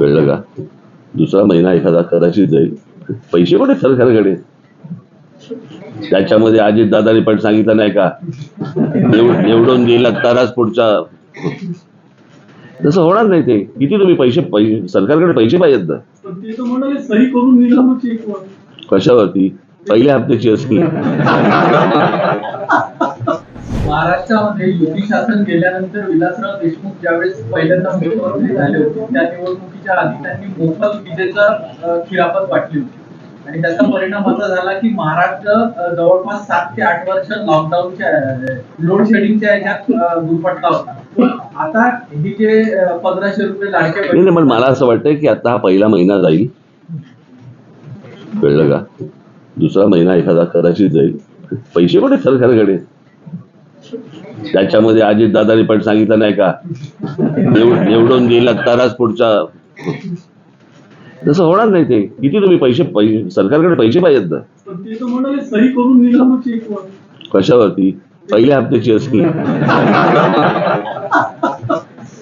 कळलं का? दुसरा महिना एखादा कदाचित जाईल. पैसे कुठे सरकारकडे? त्याच्यामध्ये अजित दादाने पण सांगितलं नाही का? निव- निवडून गेला तरच पुढचा. तसं होणार नाही ते. किती तुम्ही पैसे पैसे सरकारकडे पैसे पाहिजेत ना? कशावरती? पहिल्या हप्त्याची असती महाराष्ट्रामध्ये युती शासन गेल्यानंतर विलासराव देशमुख ज्यावेळेस पहिल्यांदा मुख्यमंत्री झाले होते त्या वर्षाच्या आधी त्यांनी मोफत विजेचा खिरापत वाटली होती. आणि त्याचा परिणाम असा झाला की महाराष्ट्र जवळपास सात ते आठ वर्ष लॉकडाऊनच्या लोड शेडिंगच्या ह्याच्यात अ, होता. आता ही जे पंधराशे रुपये लाडके पण मला असं वाटतं की आता हा पहिला महिना जाईल. कळलं का? दुसरा महिना एखादा कदाचित जाईल. पैसे कुठे सरकारकडे? त्याच्यामध्ये अजित दादाने पण सांगितलं नाही का? निवडून गेला तरच पुढचा तसं होणार नाही ते. किती तुम्ही पैसे पैसे सरकारकडे पैसे पाहिजेत ना. कशावरती? पहिल्या हप्त्याची असती.